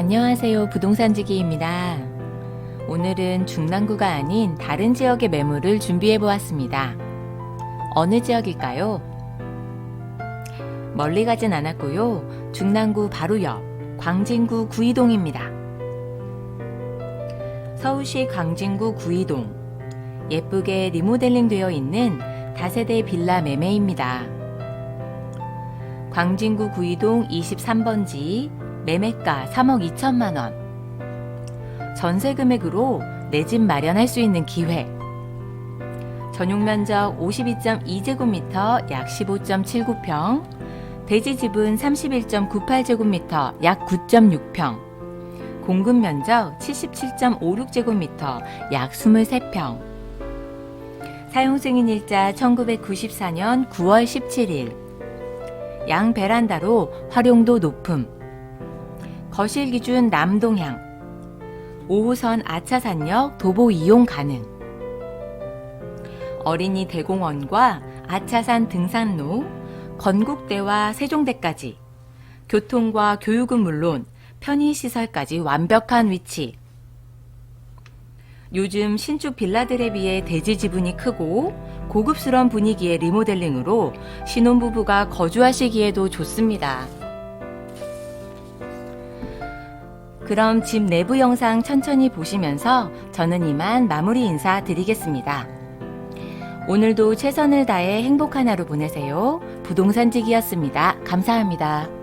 안녕하세요. 부동산지기입니다. 오늘은 중랑구가 아닌 다른 지역의 매물을 준비해 보았습니다. 어느 지역일까요? 멀리 가진 않았고요. 중랑구 바로 옆 광진구 구이동입니다. 서울시 광진구 구이동 예쁘게 리모델링 되어 있는 다세대 빌라 매매입니다. 광진구 구이동 23번지 매매가 3억 2천만 원. 전세 금액으로 내 집 마련할 수 있는 기회. 전용 면적 52.2제곱미터 약 15.79평. 대지 집은 31.98제곱미터 약 9.6평. 공급 면적 77.56제곱미터 약 23평. 사용 승인 일자 1994년 9월 17일. 양 베란다로 활용도 높음. 거실 기준 남동향. 5호선 아차산역 도보 이용 가능. 어린이 대공원과 아차산 등산로, 건국대와 세종대까지 교통과 교육은 물론 편의시설까지 완벽한 위치. 요즘 신축 빌라들에 비해 대지 지분이 크고 고급스러운 분위기의 리모델링으로 신혼부부가 거주하시기에도 좋습니다. 그럼 집 내부 영상 천천히 보시면서 저는 이만 마무리 인사 드리겠습니다. 오늘도 최선을 다해 행복한 하루 보내세요. 부동산직이었습니다. 감사합니다.